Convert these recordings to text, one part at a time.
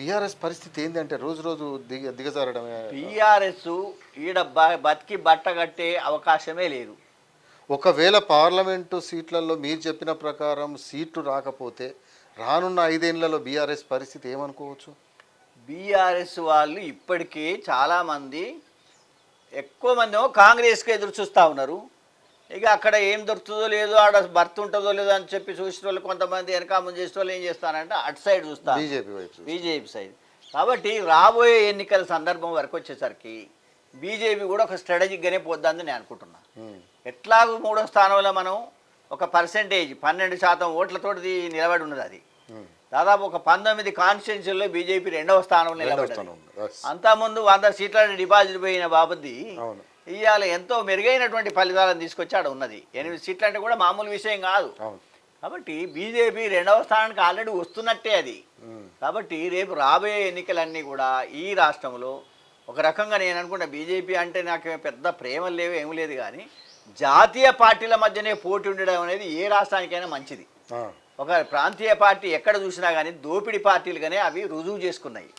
BRS పరిస్థితి ఏంది అంటే రోజు రోజు దిగ దిగజారడమే? టీఆర్ఎస్ ఈడ బ- బతికి బట్ట కట్టే అవకాశమే లేదు. ఒకవేళ పార్లమెంటు సీట్లలో మీరు చెప్పిన ప్రకారం సీట్లు రాకపోతే రానున్న ఐదేళ్ళలో బీఆర్ఎస్ పరిస్థితి ఏమనుకోవచ్చు? బీఆర్ఎస్ వాళ్ళు ఇప్పటికే చాలామంది ఎక్కువ మంది కాంగ్రెస్కి ఎదురు చూస్తూ ఉన్నారు. ఇక అక్కడ ఏం దొరుకుతుందో లేదో ఆడ భర్త ఉంటుందో లేదో అని చెప్పి చూసిన వాళ్ళు కొంతమంది వెనక ముందు చేసిన వాళ్ళు ఏం చేస్తారంటే అటు సైడ్ చూస్తారు బీజేపీ వైపు. బీజేపీ సైడ్ కాబట్టి రాబోయే ఎన్నికల సందర్భం వరకు వచ్చేసరికి బీజేపీ కూడా ఒక స్ట్రాటజిక్గానే పోద్దని నేను అనుకుంటున్నా. ఎట్లాగూ మూడో స్థానంలో మనం ఒక పర్సెంటేజ్ పన్నెండు శాతం ఓట్లతోటి నిలబడి ఉన్నది అది. దాదాపు ఒక పంతొమ్మిది కాన్స్టిట్యున్సీల్లో బీజేపీ రెండవ స్థానంలో. Yes. అంతకుముందు వంద సీట్ల డిపాజిట్ పోయిన బాబుది అవును ఇవాళ ఎంతో మెరుగైనటువంటి ఫలితాలను తీసుకొచ్చి ఆడ ఉన్నది. ఎనిమిది సీట్లు అంటే కూడా మామూలు విషయం కాదు. కాబట్టి బీజేపీ రెండవ స్థానానికి ఆల్రెడీ వస్తున్నట్టే అది. కాబట్టి రేపు రాబోయే ఎన్నికలన్నీ కూడా ఈ రాష్ట్రంలో ఒక రకంగా నేను అనుకుంటా బీజేపీ అంటే నాకు పెద్ద ప్రేమ లేవు ఏమి లేదు కానీ జాతీయ పార్టీల మధ్యనే పోటీ ఉండడం అనేది ఏ రాష్ట్రానికైనా మంచిది. ఒక ప్రాంతీయ పార్టీ ఎక్కడ చూసినా కానీ దోపిడీ పార్టీలుగానే అవి రుజువు చేసుకున్నాయి.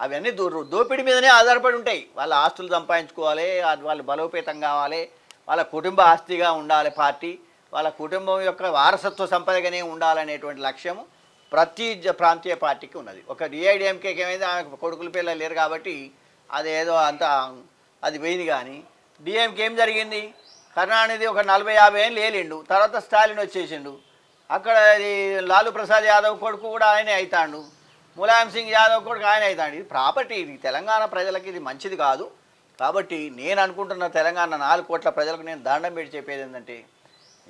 అవన్నీ దో దోపిడీ మీదనే ఆధారపడి ఉంటాయి. వాళ్ళ ఆస్తులు సంపాదించుకోవాలి అది వాళ్ళు బలోపేతం కావాలి వాళ్ళ కుటుంబ ఆస్తిగా ఉండాలి పార్టీ వాళ్ళ కుటుంబం యొక్క వారసత్వ సంపదగానే ఉండాలనేటువంటి లక్ష్యం ప్రతి జ- ప్రాంతీయ పార్టీకి ఉన్నది. ఒక డిఐడిఎంకేకి ఏమైంది? ఆమె కొడుకుల పిల్లలు లేరు కాబట్టి అది ఏదో అంత అది పోయింది కానీ డిఎంకి ఏం జరిగింది? కరుణానిధి ఒక నలభై యాభై ఏళ్ళు ఏలిండు తర్వాత స్టాలిన్ వచ్చేసిండు. అక్కడ లాలూ ప్రసాద్ యాదవ్ కొడుకు కూడా ఆయనే అవుతాడు ములాయం సింగ్ యాదవ్ కూడా ఆయన అవుతాడు. ఇది ప్రాపర్టీ ఇది తెలంగాణ ప్రజలకి ఇది మంచిది కాదు. కాబట్టి నేను అనుకుంటున్న తెలంగాణ నాలుగు కోట్ల ప్రజలకు నేను దండం పెట్టి చెప్పేది ఏంటంటే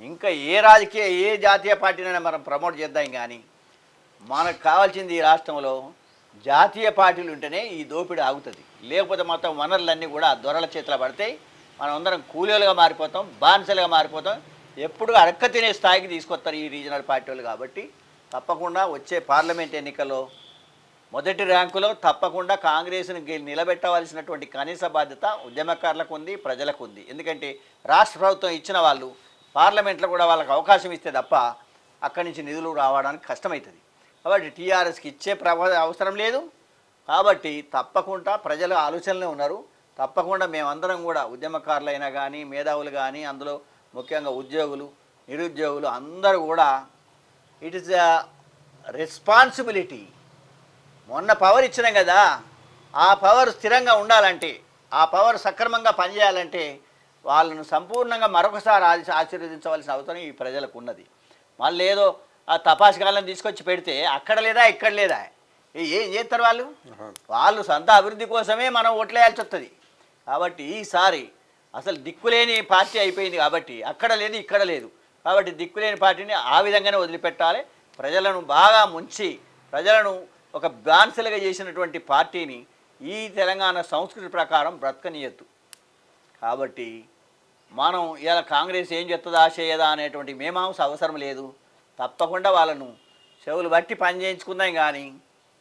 ఇంకా ఏ రాజకీయ ఏ జాతీయ పార్టీనైనా మనం ప్రమోట్ చేద్దాం కానీ మనకు కావాల్సింది ఈ రాష్ట్రంలో జాతీయ పార్టీలు ఉంటేనే ఈ దోపిడీ ఆగుతుంది. లేకపోతే మొత్తం వనరులన్నీ కూడా దొరల చేతిలో పడతాయి. మనం అందరం కూలీలుగా మారిపోతాం బానిసలుగా మారిపోతాం. ఎప్పుడు అడక్క తినే స్థాయికి తీసుకొస్తారు ఈ రీజనల్ పార్టీ వాళ్ళు కాబట్టి తప్పకుండా వచ్చే పార్లమెంట్ ఎన్నికల్లో మొదటి ర్యాంకులో తప్పకుండా కాంగ్రెస్ను నిలబెట్టవలసినటువంటి కనీస బాధ్యత ఉద్యమకారులకు ఉంది ప్రజలకు ఉంది ఎందుకంటే రాష్ట్ర ప్రభుత్వం ఇచ్చిన వాళ్ళు పార్లమెంట్లో కూడా వాళ్ళకి అవకాశం ఇస్తే తప్ప అక్కడి నుంచి నిధులు రావడానికి కష్టమవుతుంది కాబట్టి టీఆర్ఎస్కి ఇచ్చే ప్రభ అవసరం లేదు. కాబట్టి తప్పకుండా ప్రజలు ఆలోచనలో ఉన్నారు. తప్పకుండా మేమందరం కూడా ఉద్యమకారులైనా కానీ మేధావులు కానీ అందులో ముఖ్యంగా ఉద్యోగులు నిరుద్యోగులు అందరూ కూడా ఇట్ ఇస్ ద రెస్పాన్సిబిలిటీ మొన్న పవర్ ఇచ్చినాం కదా ఆ పవర్ స్థిరంగా ఉండాలంటే ఆ పవర్ సక్రమంగా పనిచేయాలంటే వాళ్ళను సంపూర్ణంగా మరొకసారి ఆశ ఆశీర్వదించవలసిన అవసరం ఈ ప్రజలకు ఉన్నది మళ్ళీ ఏదో ఆ తపాసకాలను తీసుకొచ్చి పెడితే అక్కడ లేదా ఇక్కడ లేదా? ఏ- ఏం చేస్తారు వాళ్ళు. వాళ్ళు సొంత అభివృద్ధి కోసమే మనం ఓట్లేయాల్సి వస్తుంది. కాబట్టి ఈసారి అసలు దిక్కులేని పార్టీ అయిపోయింది కాబట్టి అక్కడ లేదు ఇక్కడ లేదు. కాబట్టి దిక్కులేని పార్టీని ఆ విధంగానే వదిలిపెట్టాలి. ప్రజలను బాగా ముంచి ప్రజలను ఒక బాన్సలుగా చేసినటువంటి పార్టీని ఈ తెలంగాణ సంస్కృతి ప్రకారం బ్రతకనీయద్దు. కాబట్టి మనం ఇలా కాంగ్రెస్ ఏం చెత్తదా చేయదా అనేటువంటి మేమాంస అవసరం లేదు. తప్పకుండా వాళ్ళను చెవులు బట్టి పని చేయించుకుందాం కానీ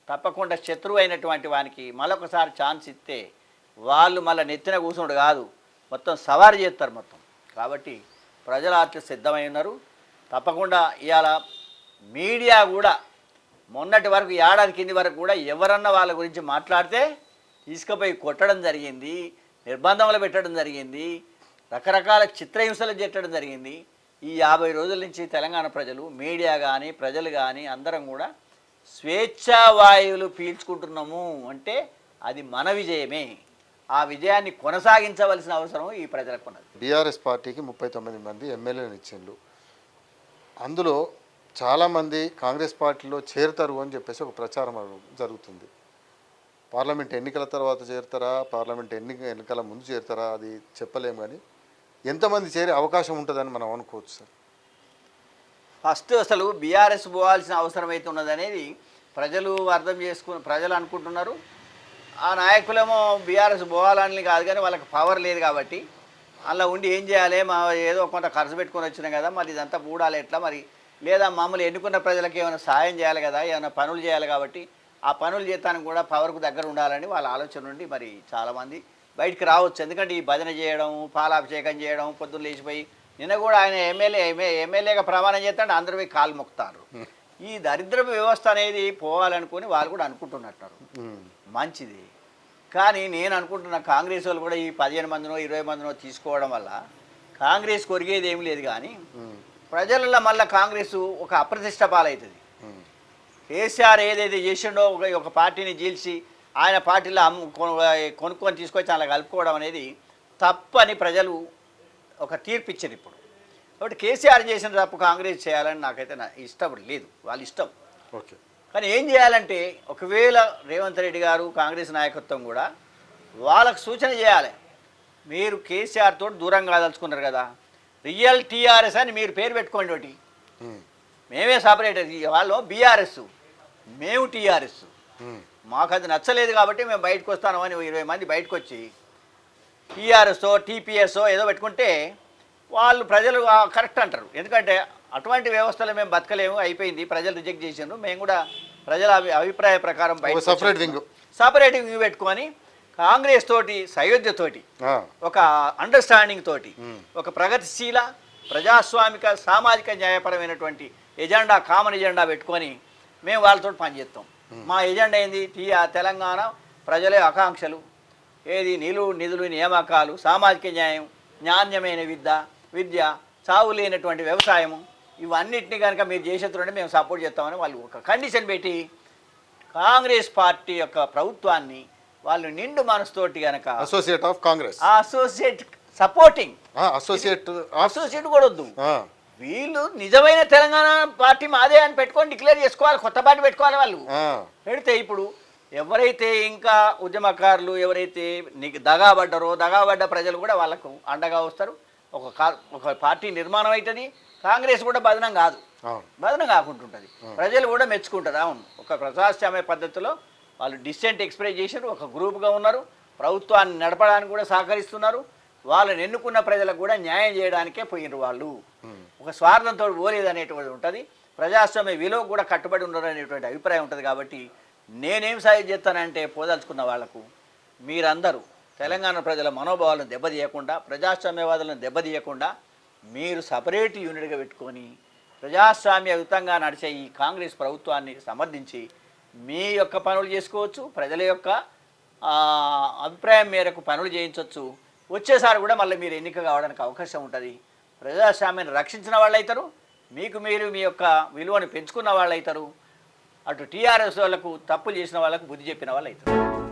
తప్పకుండా శత్రువు అయినటువంటి వానికి మళ్ళొకసారి ఛాన్స్ ఇస్తే వాళ్ళు మళ్ళీ నెత్తిన కూర్చుండు కాదు. మొత్తం సవారీ చేస్తారు మొత్తం. కాబట్టి ప్రజల అట్లా సిద్ధమై ఉన్నారు. తప్పకుండా ఇవాళ మీడియా కూడా మొన్నటి వరకు ఏడాది కింది వరకు కూడా ఎవరన్నా వాళ్ళ గురించి మాట్లాడితే తీసుకుపోయి కొట్టడం జరిగింది నిర్బంధంలో పెట్టడం జరిగింది రకరకాల చిత్రహింసలు పెట్టడం జరిగింది. ఈ యాభై రోజుల నుంచి తెలంగాణ ప్రజలు మీడియా కానీ ప్రజలు కానీ అందరం కూడా స్వేచ్ఛా వాయువులు పీల్చుకుంటున్నాము అంటే అది మన విజయమే. ఆ విజయాన్ని కొనసాగించవలసిన అవసరం ఈ ప్రజలకు ఉన్నది. బీఆర్ఎస్ పార్టీకి ముప్పై తొమ్మిది మంది ఎమ్మెల్యేలు ఇచ్చిండ్రు. అందులో చాలామంది కాంగ్రెస్ పార్టీలో చేరుతారు అని చెప్పేసి ఒక ప్రచారం జరుగుతుంది. పార్లమెంట్ ఎన్నికల తర్వాత చేరుతారా? పార్లమెంట్ ఎన్నిక ఎన్నికల ముందు చేరుతారా? అది చెప్పలేము కానీ ఎంతమంది చేరే అవకాశం ఉంటుందని మనం అనుకోవచ్చు సార్. ఫస్ట్ అసలు బీఆర్ఎస్ పోవాల్సిన అవసరం అయితే ఉన్నదనేది ప్రజలు అర్థం చేసుకుని ప్రజలు అనుకుంటున్నారు. ఆ నాయకులేమో బీఆర్ఎస్ పోవాలని కాదు కానీ వాళ్ళకి పవర్ లేదు కాబట్టి అలా ఉండి ఏం చేయాలి? మా ఏదో కొంత ఖర్చు పెట్టుకొని వచ్చినాం కదా మరి ఇదంతా పూడాలి ఎట్లా? మరి లేదా మమ్మల్ని ఎన్నుకున్న ప్రజలకు ఏమైనా సాయం చేయాలి కదా ఏమైనా పనులు చేయాలి కాబట్టి ఆ పనులు చేస్తానికి కూడా పవర్కు దగ్గర ఉండాలని వాళ్ళ ఆలోచన నుండి మరి చాలామంది బయటికి రావచ్చు. ఎందుకంటే ఈ భజన చేయడం పాలాభిషేకం చేయడం పొద్దున్న లేచిపోయి నిన్న కూడా ఆయన ఎమ్మెల్యే ఎమ్మె- ఎమ్మెల్యేగా ప్రమాణం చేస్తాడు అందరూ పోయి కాలు మొక్కుతారు. ఈ దరిద్ర వ్యవస్థ అనేది పోవాలనుకుని వాళ్ళు కూడా అనుకుంటున్నట్టున్నారు. ఉమ్, మంచిది. కానీ నేను అనుకుంటున్న కాంగ్రెస్ వాళ్ళు కూడా ఈ పదిహేను మందినో ఇరవై మందినో తీసుకోవడం వల్ల కాంగ్రెస్ కొరిగేది ఏమి లేదు కానీ ప్రజలలో మళ్ళీ కాంగ్రెస్ ఒక అప్రతిష్ట పాలవుతుంది. కేసీఆర్ ఏదైతే చేసిండో ఒక ఒక పార్టీని చీల్చి ఆయన పార్టీలో అమ్ము కొను- కొనుక్కొని తీసుకొచ్చి అలా కలుపుకోవడం అనేది తప్పని ప్రజలు ఒక తీర్పు ఇచ్చారు ఇప్పుడు. కాబట్టి కేసీఆర్ చేసిన తప్పు కాంగ్రెస్ చేయాలని నాకైతే నా ఇష్టం లేదు వాళ్ళ ఇష్టం. ఓకే. కానీ ఏం చేయాలంటే ఒకవేళ రేవంత్ రెడ్డి గారు కాంగ్రెస్ నాయకత్వం కూడా వాళ్ళకు సూచన చేయాలి. మీరు కేసీఆర్ తోటి దూరం కాదలుచుకున్నారు కదా రియల్ టీఆర్ఎస్ అని మీరు పేరు పెట్టుకోండి ఒకటి. మేమే సపరేట్ వాళ్ళు బీఆర్ఎస్. మేము టీఆర్ఎస్. మాకు అది నచ్చలేదు కాబట్టి మేము బయటకు వస్తామని ఇరవై మంది బయటకు వచ్చి టీఆర్ఎస్ఓ టీపీఎస్ఓ ఏదో పెట్టుకుంటే వాళ్ళు ప్రజలు కరెక్ట్ అంటారు. ఎందుకంటే అటువంటి వ్యవస్థలో మేము బతకలేము అయిపోయింది. ప్రజలు రిజెక్ట్ చేసిండ్రు. మేము కూడా ప్రజల అభి అభిప్రాయ ప్రకారం separate wing. సపరేట్ వింగ్ పెట్టుకొని కాంగ్రెస్ తోటి సయోధ్యతోటి ఒక అండర్స్టాండింగ్ తోటి. ఒక ప్రగతిశీల ప్రజాస్వామిక సామాజిక న్యాయపరమైనటువంటి ఎజెండా కామన్ ఎజెండా పెట్టుకొని మేము వాళ్ళతో పనిచేస్తాం. మా ఎజెండా ఏంది? తెలంగాణ ప్రజలే ఆకాంక్షలు. ఏది? నిలువు నిధులు నియామకాలు సామాజిక న్యాయం నాణ్యమైన విద్య విద్య చావు లేనటువంటి వ్యవసాయము ఇవన్నిటిని కనుక మీరు చేసేటంటే మేము సపోర్ట్ చేస్తామని వాళ్ళు ఒక కండిషన్ పెట్టి కాంగ్రెస్ పార్టీ యొక్క ప్రభుత్వాన్ని వాళ్ళు నిండు మనసుతోటి కనుక associate of Congress associate supporting associate associate కూడా వద్దు. వీళ్ళు నిజమైన తెలంగాణ పార్టీ మాదే అని పెట్టుకొని డిక్లేర్ చేసుకోవాలి కొత్త పార్టీ పెట్టుకోవాలి వాళ్ళు. పెడితే ఇప్పుడు ఎవరైతే ఇంకా ఉద్యమకారులు ఎవరైతే నీకు దగాబడ్డారో దగాబడ్డ ప్రజలు కూడా వాళ్ళకు అండగా వస్తారు. ఒక ఒక పార్టీ నిర్మాణం అవుతుంది కాంగ్రెస్ కూడా బదనం కాదు. బదనం కాకుంటుంటుంది. ప్రజలు కూడా మెచ్చుకుంటారు. అవును. ఒక ప్రజాస్వామ్య పద్ధతిలో వాళ్ళు డిసెంట్ ఎక్స్ప్రెస్ చేశారు ఒక గ్రూప్గా ఉన్నారు ప్రభుత్వాన్ని నడపడానికి కూడా సహకరిస్తున్నారు వాళ్ళని ఎన్నుకున్న ప్రజలకు కూడా న్యాయం చేయడానికే పోయినారు వాళ్ళు. ఒక స్వార్థంతో పోలేదు అనేటువంటిది ఉంటుంది. ప్రజాస్వామ్య విలువ కూడా కట్టుబడి ఉండరు అనేటువంటి అభిప్రాయం ఉంటుంది కాబట్టి నేనేం సాయం చేస్తానంటే పోదలుచుకున్న వాళ్ళకు మీరందరూ తెలంగాణ ప్రజల మనోభావాలను దెబ్బతీయకుండా ప్రజాస్వామ్యవాదులను దెబ్బతీయకుండా మీరు సపరేట్ యూనిట్గా పెట్టుకొని ప్రజాస్వామ్యయుతంగా నడిచే ఈ కాంగ్రెస్ ప్రభుత్వాన్ని సమర్థించి మీ యొక్క పనులు చేసుకోవచ్చు ప్రజల యొక్క అభిప్రాయం మేరకు పనులు చేయించవచ్చు వచ్చేసారి కూడా మళ్ళీ మీరు ఎన్నిక కావడానికి అవకాశం ఉంటుంది. ప్రజాస్వామ్యాన్ని రక్షించిన వాళ్ళు అవుతారు మీకు మీరు మీ యొక్క విలువను పెంచుకున్న వాళ్ళు అవుతారు అటు టీఆర్ఎస్ వాళ్ళకు తప్పులు చేసిన వాళ్ళకు బుద్ధి చెప్పిన వాళ్ళు అవుతారు